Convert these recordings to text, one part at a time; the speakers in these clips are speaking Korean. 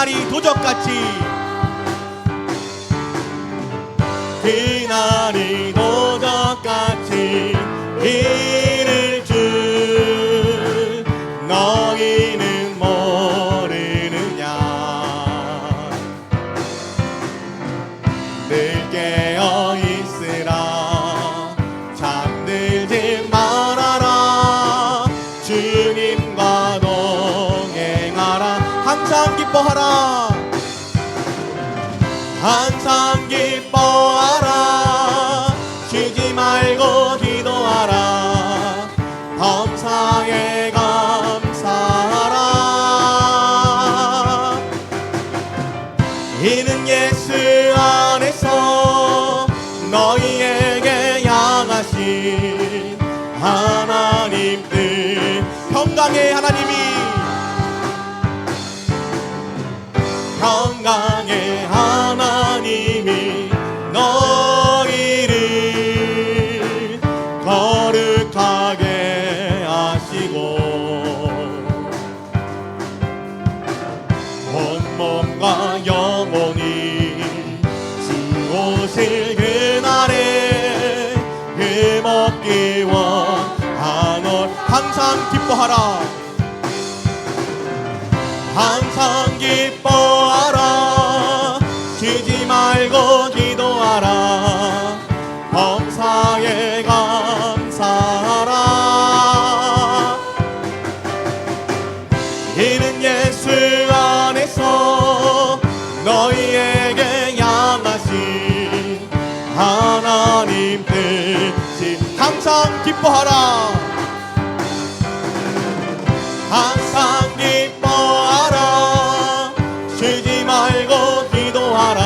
날이 도적같이. 坦荡与磅 기뻐하라. 항상 기뻐하라. 쉬지 말고 기도하라.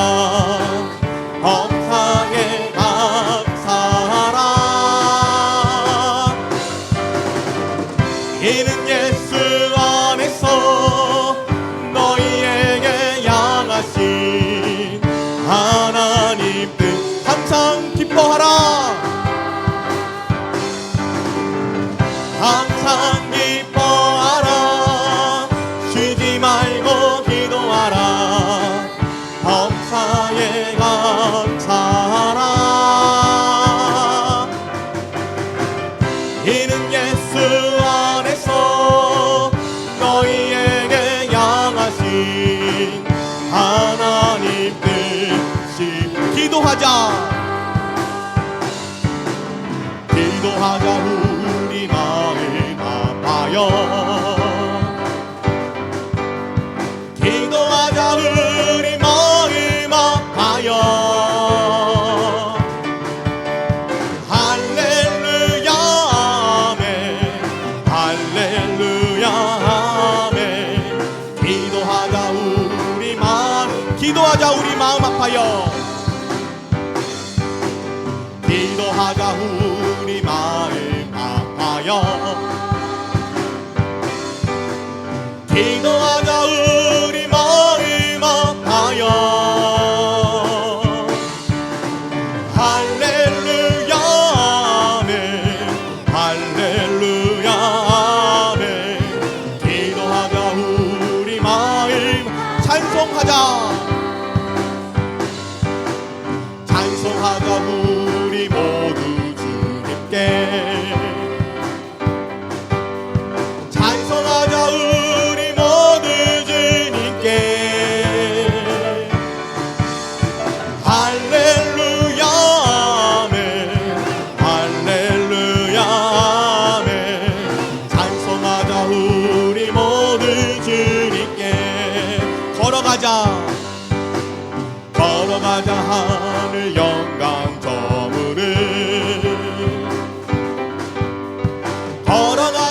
엄사에 감사하라 이는 예수 하나님 뜻이 기도하자. 기도하자 기도하자 후 걸어가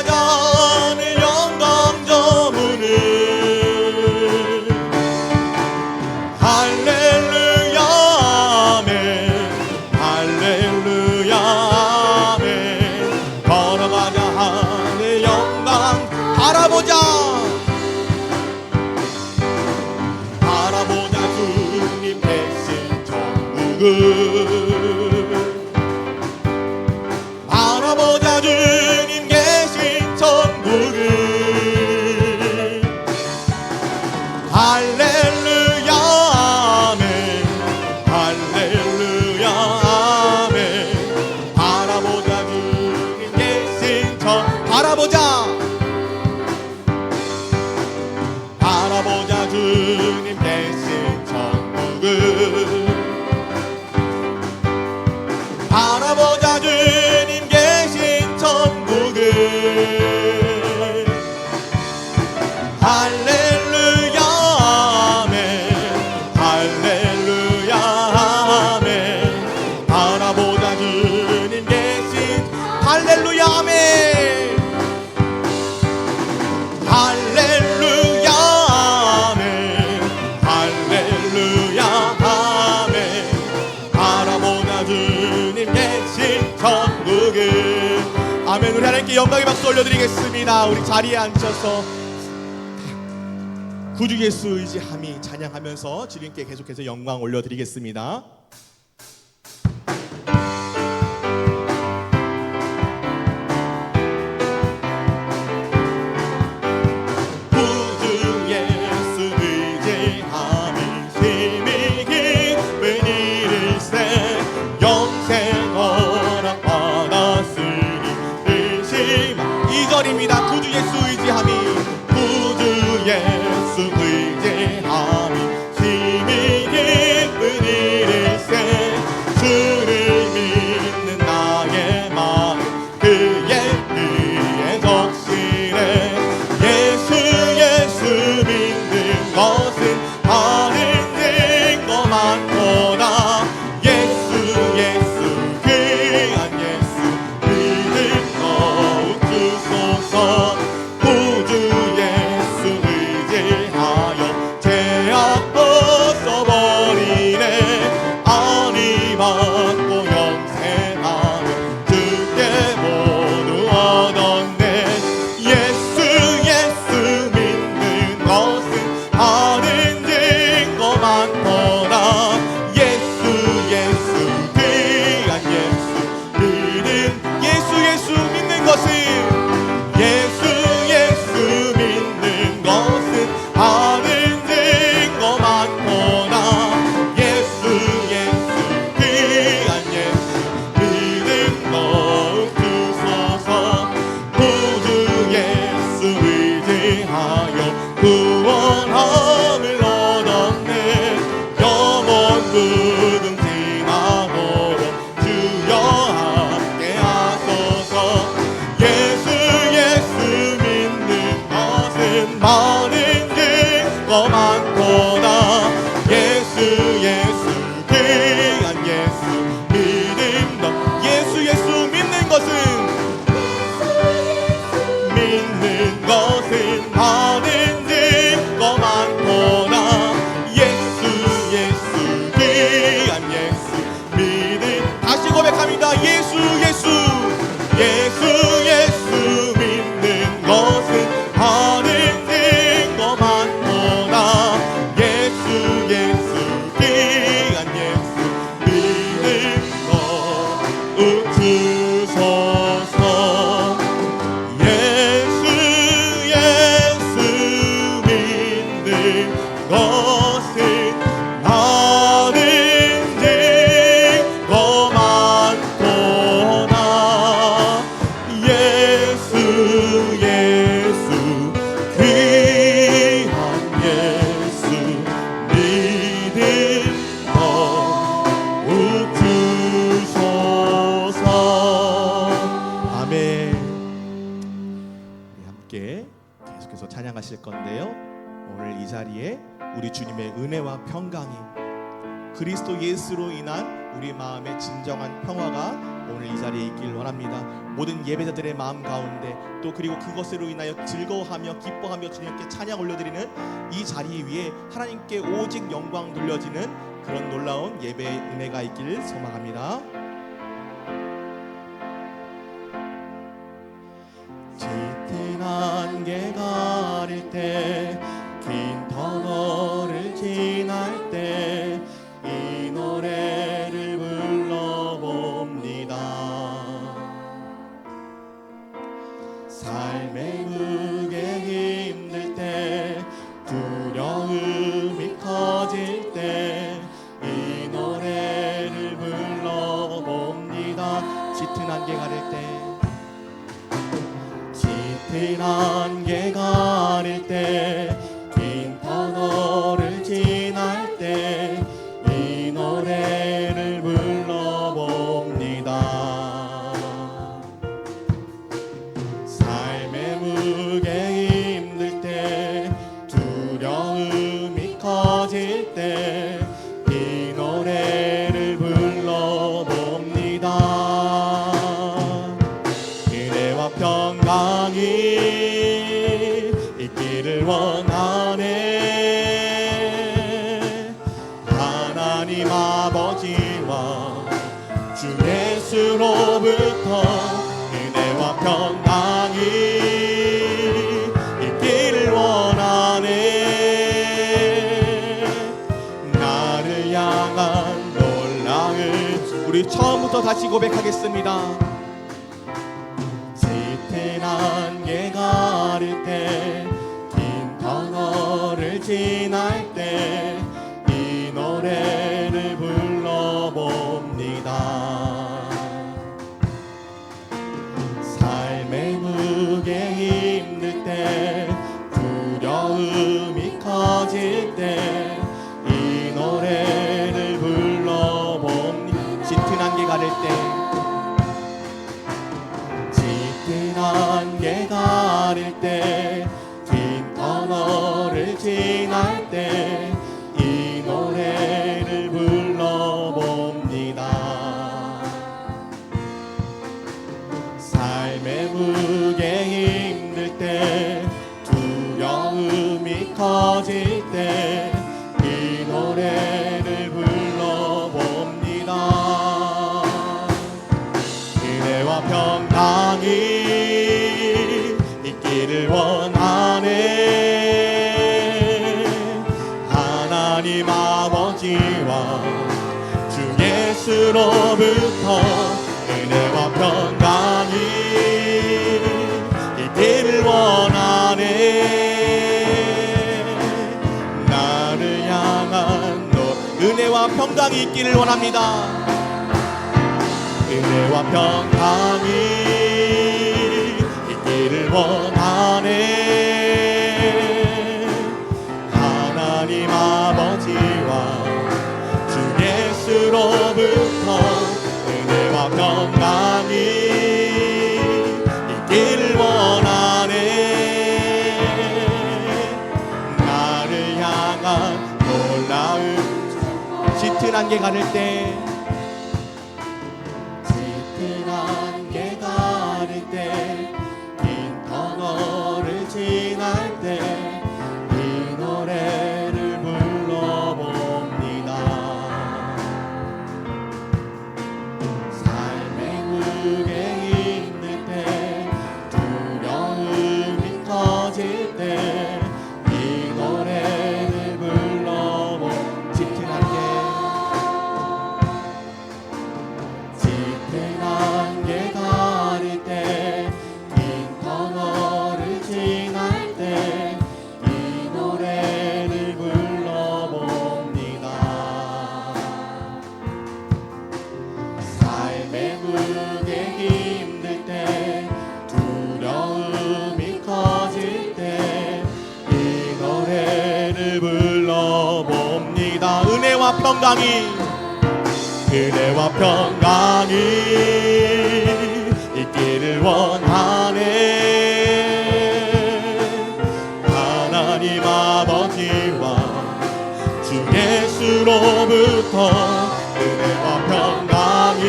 영광의 박수 올려드리겠습니다. 우리 자리에 앉아서 구주 예수 의지함이 찬양하면서 주님께 계속해서 영광 올려드리겠습니다. Who 그리스도 예수로 인한 우리 마음의 진정한 평화가 오늘 이 자리에 있길 원합니다. 모든 예배자들의 마음 가운데 또 그리고 그것으로 인하여 즐거워하며 기뻐하며 주님께 찬양 올려드리는 이 자리 위에 하나님께 오직 영광 돌려지는 그런 놀라운 예배의 은혜가 있길 소망합니다. 짙은 안개가 아릴 때 삶 커질 때 향한 놀라운 우리 처음부터 다시 고백하겠습니다. 짙은 안개 가릴 때긴 터널을 지날 가릴 때. 짙은 안개 가릴 때긴 터널을 지날 때 예수로부터 은혜와 평강이 있기를 원하네. 나를 향한 너 은혜와 평강이 있기를 원합니다. 은혜와 평강이 있기를 원하네. 하나님 아버지와 주 예수로부터 안개 가릴 때 평강이 은혜와 평강이 있기를 원하네. 하나님 아버지와 주 예수로부터 은혜와 평강이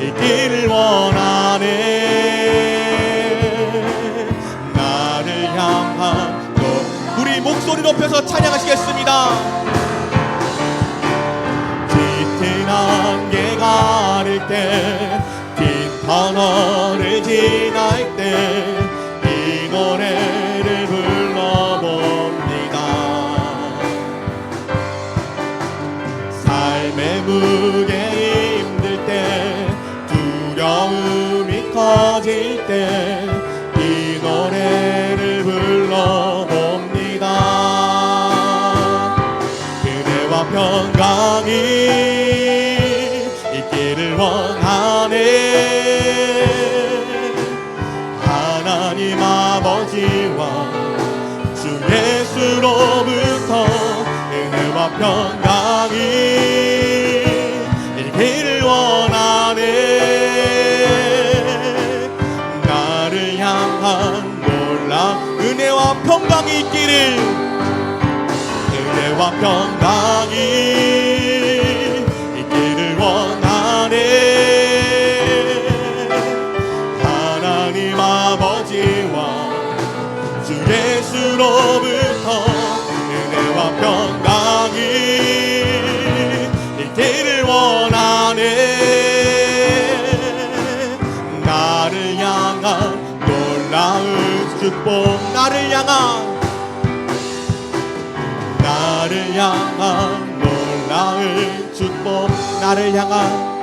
있기를 원하네. 나를 향한 너 우리 목소리 높여서 찬양하시겠습니다 터널을 지날 때 이 노래를 불러봅니다. 삶의 무게 힘들 때 두려움이 터질 때 은혜와 평강이 있기를. 은혜와 평강이 나를 향한 놀라운 축복 나를 향한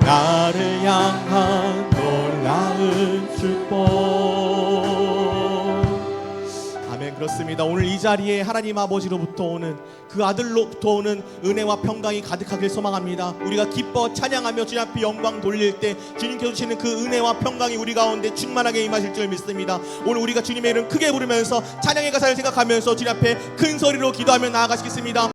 나를 향한 그렇습니다. 오늘 이 자리에 하나님 아버지로부터 오는 그 아들로부터 오는 은혜와 평강이 가득하길 소망합니다. 우리가 기뻐 찬양하며 주님 앞에 영광 돌릴 때 주님께서 주시는 그 은혜와 평강이 우리 가운데 충만하게 임하실 줄 믿습니다. 오늘 우리가 주님의 이름 크게 부르면서 찬양의 가사를 생각하면서 주님 앞에 큰 소리로 기도하며 나아가시겠습니다